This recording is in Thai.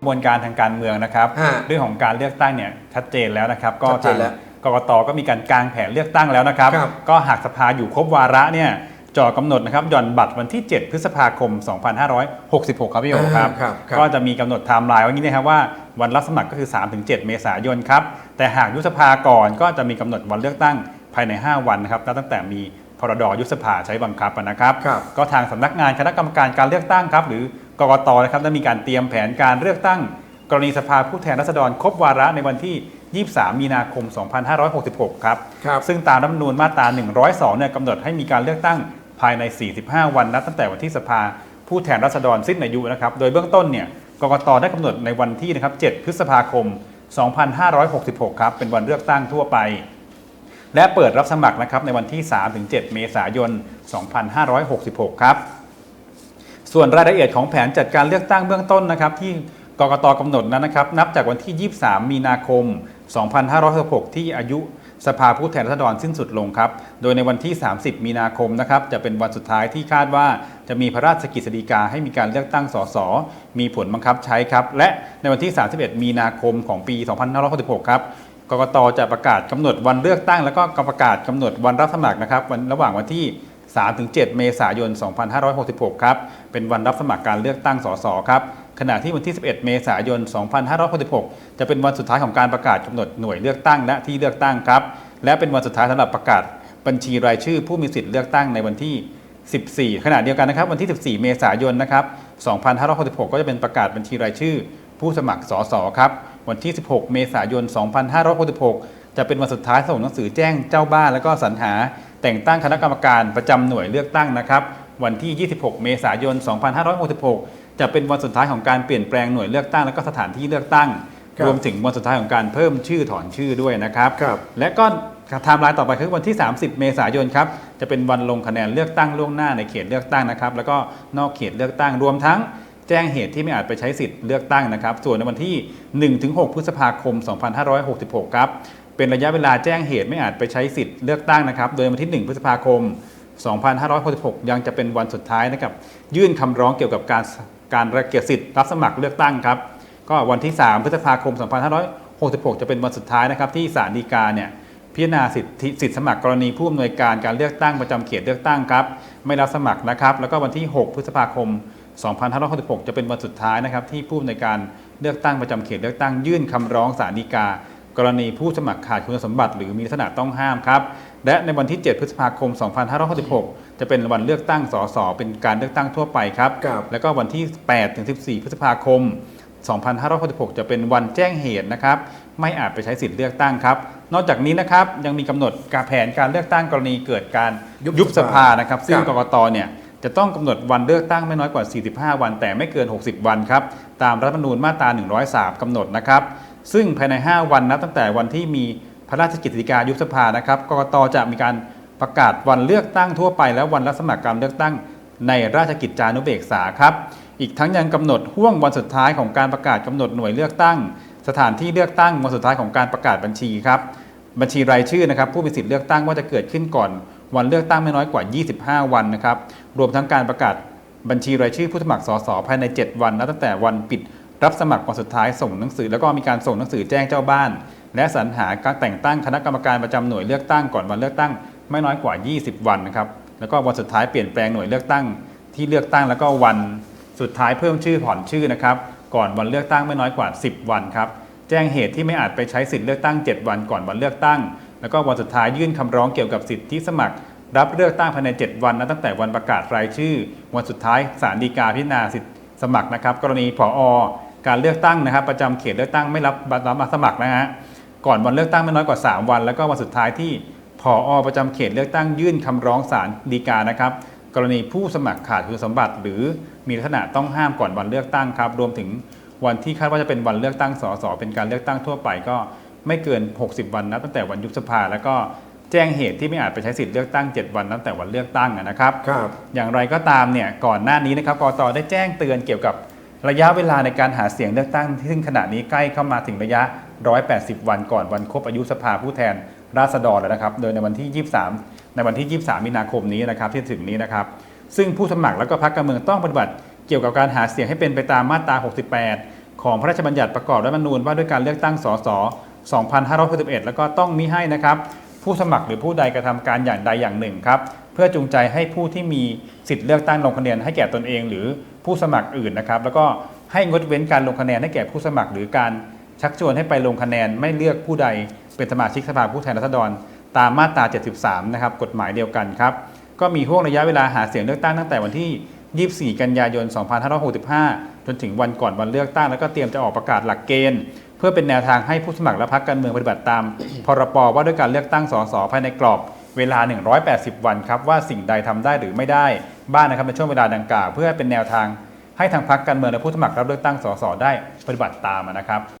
กระบวนการทางการเมืองนะครับ ฮะเรื่องของการเลือกตั้งเนี่ยชัดเจนแล้วนะครับ ก็ชัดเจทานงแล้วกกตก็มีการกางแผนเลือกตั้งแล้วนะครับ ครับ ก็หากสภาอยู่ครบวาระเนี่ยจ่อกำหนดนะครับหย่อนบัตรวันที่ 7 พฤษภาคม 2566 ครับพี่โอครับ อ่าครับครับ ก็จะมีกำหนดไทม์ไลน์ไว้อย่างนี้นะครับว่าวันรับสมัครก็คือ 3-7 เมษายนครับ แต่หากยุบสภาก่อนก็จะมีกำหนดวันเลือกตั้งภายใน 5 วันนะครับนับตั้งแต่มีพรดยุบสภาใช้บังคับนะครับ ครับ ก็ทางสำนักงานคณะกรรมการการเลือกตั้งครับ หรือ กกตนะครับได้มีการเตรียมแผนการเลือกตั้ง กรณีสภาผู้แทนราษฎรครบวาระในวันที่ 23 มีนาคม 2566 ครับ ครับซึ่งตามรัฐธรรมนูญมาตรา 102 เนี่ยกำหนดให้มีการเลือกตั้งภายใน 45 วันนับตั้งแต่วันที่สภาผู้แทนราษฎรสิ้นอายุนะครับ โดยเบื้องต้นเนี่ยกกตได้กำหนดในวันที่นะครับ 7 พฤษภาคม 2566 ครับเป็นวันเลือกตั้งทั่วไป และเปิดรับสมัครนะครับในวันที่ 3-7 เมษายน 2566 ครับ ส่วนรายละเอียดของแผนจัดการเลือกตั้งเบื้องต้นนะครับที่กกตกำหนดนั้นนะครับนับจากวันที่ 23 มีนาคม 2566 ที่อายุสภาผู้แทนราษฎรสิ้นสุดลงครับ โดยในวันที่ 30 มีนาคมนะครับจะเป็นวันสุดท้ายที่คาดว่า จะมีพระราชกิจสีกาให้มีการเลือกตั้งสส มีผลบังคับใช้ครับ และในวันที่ 31 มีนาคมของปี 2566 ครับกกตจะประกาศกำหนดวันเลือกตั้ง แล้วก็ประกาศกำหนดวันรับสมัครนะครับวันระหว่างวันที่ 3-7 เมษายน 2566 ครับ เป็นวันรับสมัครการเลือกตั้งสสครับขณะที่วันที่ 11 เมษายน 2566 จะเป็นวันสุดท้ายของการประกาศกำหนดหน่วยเลือกตั้งและที่เลือกตั้งครับ และเป็นวันสุดท้ายสำหรับประกาศบัญชีรายชื่อผู้มีสิทธิ์เลือกตั้งในวันที่ 14 ขณะเดียวกันนะครับ วันที่ 14 เมษายนนะครับ 2566 ก็จะเป็นประกาศบัญชีรายชื่อ ผู้สมัครสสครับ วันที่ 16 เมษายน 2566 จะเป็นวันสุดท้ายส่งหนังสือแจ้งเจ้าบ้านและก็สรรหา แต่งตั้งคณะกรรมการประจำหน่วยเลือกตั้งนะครับ วันที่ 26 เมษายน 2566 จะเป็นวันสุดท้ายของการเปลี่ยนแปลงหน่วยเลือกตั้งและก็สถานที่เลือกตั้ง ครับรวมถึงวันสุดท้ายของการเพิ่มชื่อถอนชื่อด้วยนะครับ ครับ และก็ไทม์ไลน์ต่อไปคือวันที่ 30 เมษายนครับ จะเป็นวันลงคะแนนเลือกตั้งล่วงหน้าในเขตเลือกตั้งนะครับ แล้วก็นอกเขตเลือกตั้งรวมทั้งแจ้งเหตุที่ไม่อาจไปใช้สิทธิ์เลือกตั้งนะครับ ส่วนในวันที่ 1-6 พฤษภาคม 2566 ครับ เป็นระยะเวลาแจ้งเหตุไม่อาจไปใช้สิทธิ์เลือกตั้งนะครับ โดยวันที่ 1 พฤษภาคม 2566 ยังจะเป็นวันสุดท้ายนะครับ ยื่นคำร้องเกี่ยวกับการการระเกียรสิทธิ์รับสมัครเลือกตั้งครับ ก็วันที่ 3 พฤษภาคม 2566 จะเป็นวันสุดท้ายนะครับ ที่ศาลฎีกาเนี่ยพิจารณาสิทธิสิทธิสมัครกรณีผู้อำนวยการการเลือกตั้งประจำเขตเลือกตั้งครับ ไม่รับสมัครนะครับ แล้วก็วันที่ 6 พฤษภาคม 2566 จะเป็นวันสุดท้ายนะครับ ที่ผู้อำนวยการเลือกตั้งประจำเขตเลือกตั้งยื่นคำร้องศาลฎีกา กรณีผู้สมัครขาดคุณสมบัติหรือมีลักษณะต้องห้ามครับ และในวันที่ 7 พฤษภาคม 2566 จะเป็นวันเลือกตั้งสสเป็นการเลือกตั้งทั่วไปครับ ครับ แล้วก็วันที่ 8 ถึง 14 พฤษภาคม 2566 จะเป็นวันแจ้งเหตุนะครับ ไม่อาจไปใช้สิทธิ์เลือกตั้งครับ นอกจากนี้นะครับยังมีกำหนดการแผนการเลือกตั้งกรณีเกิดการยุบยุบสภาสภานะครับ ซึ่งครับ กกตเนี่ยจะต้องกำหนดวันเลือกตั้งไม่น้อยกว่า 45 วัน แต่ไม่เกิน 60 วันครับ ตามรัฐธรรมนูญมาตรา 103กำหนดนะครับ ซึ่งภายใน 5 วันนับตั้งแต่วันที่มีพระราชกิจสิกายุบสภานะครับกกตจะมีการประกาศวันเลือกตั้งทั่วไป และวันรับสมัครการเลือกตั้งในราชกิจจานุเบกษาครับ อีกทั้งยังกำหนดห่วงวันสุดท้ายของการประกาศกำหนดหน่วยเลือกตั้ง สถานที่เลือกตั้งวันสุดท้ายของการประกาศบัญชีครับบัญชีรายชื่อนะครับผู้มีสิทธิ์เลือกตั้งว่าจะเกิดขึ้นก่อนวันเลือกตั้งไม่น้อยกว่า 25 วันนะครับรวมทั้งการประกาศบัญชีรายชื่อผู้สมัครสสภายใน 7 วันนับตั้งแต่วันปิด รับสมัครวันสุดท้ายส่งหนังสือ แล้วก็มีการส่งหนังสือแจ้งเจ้าบ้าน และสรรหาการแต่งตั้งคณะกรรมการประจำหน่วยเลือกตั้งก่อนวันเลือกตั้งไม่น้อยกว่า 20 วันนะครับแล้วก็วันสุดท้ายเปลี่ยนแปลงหน่วยเลือกตั้งที่เลือกตั้งแล้วก็วันสุดท้ายเพิ่มชื่อผ่อนชื่อนะครับก่อนวันเลือกตั้งไม่น้อยกว่า 10 วันครับแจ้งเหตุที่ไม่อาจไปใช้สิทธิ์เลือกตั้ง 7 วันก่อนวันเลือกตั้ง แล้วก็วันสุดท้ายยื่นคำร้องเกี่ยวกับสิทธิสมัคร รับเลือกตั้งภายใน 7 วันนับตั้งแต่วันประกาศรายชื่อ วันสุดท้ายศาลฎีกาพิจารณาสิทธิสมัครนะครับ กรณีผอ การเลือกตั้งนะครับ ประจำเขตเลือกตั้งไม่รับรับมาสมัครนะฮะก่อนวันเลือกตั้งไม่น้อยกว่า 3 วัน แล้วก็วันสุดท้ายที่ผอประจำเขตเลือกตั้งยื่นคำร้องศาลฎีกานะครับกรณีผู้สมัครขาดคุณสมบัติ หรือมีลักษณะต้องห้ามก่อนวันเลือกตั้งครับรวมถึงวันที่คาดว่าจะเป็นวันเลือกตั้งสสเป็นการเลือกตั้งทั่วไปก็ไม่เกิน 60 วันนับตั้งแต่วันยุบสภา แล้วก็แจ้งเหตุที่ไม่อาจไปใช้สิทธิ์เลือกตั้ง 7 วันนับตั้งแต่วันเลือกตั้งอะนะครับครับ อย่างไรก็ตามเนี่ยก่อนหน้านี้นะครับกตได้แจ้งเตือนเกี่ยวกับ ระยะเวลาในการหาเสียงเลือกตั้งซึ่งขณะนี้ใกล้เข้ามาถึงระยะ 180 วันก่อนวันครบอายุสภาผู้แทนราษฎรแล้วนะครับ โดยในวันที่ 23 ในวันที่ 23 มีนาคมนี้นะครับที่ถึงนี้นะครับ ซึ่งผู้สมัครแล้วก็พรรคการเมืองต้องปฏิบัติเกี่ยวกับการหาเสียงให้เป็นไปตามมาตรา 68 ของพระราชบัญญัติประกอบรัฐธรรมนูญว่าด้วยการเลือกตั้งสส2561 แล้วก็ต้องมิให้นะครับผู้สมัครหรือผู้ใดกระทำการอย่างใดอย่างหนึ่งครับ เพื่อจูงใจให้ผู้ที่มีสิทธิ์เลือกตั้งลงคะแนนให้แก่ตนเอง หรือผู้สมัครอื่นนะครับแล้วก็ให้งดเว้นการลงคะแนนให้แก่ผู้สมัคร หรือการชักชวนให้ไปลงคะแนนไม่เลือกผู้ใดเป็นสมาชิกสภาผู้แทนราษฎร ตามมาตรา 73 นะครับกฎหมายเดียวกันครับก็มีห่วงระยะเวลาหาเสียงเลือกตั้งตั้งแต่วันที่ 24 กันยายน 2565 จนถึงวันก่อนวันเลือกตั้ง แล้วก็เตรียมจะออกประกาศหลักเกณฑ์ เพื่อเป็นแนวทางให้ผู้สมัครและพรรคการเมืองปฏิบัติตาม พรบว่าด้วยการเลือกตั้งสสภายในกรอบ เวลา 180 วันครับว่าสิ่งใดทำได้หรือไม่ได้บ้างนะครับในช่วงเวลาดังกล่าว เพื่อเป็นแนวทางให้ทางพรรคการเมืองและผู้สมัครรับเลือกตั้งสสได้ปฏิบัติตามนะครับ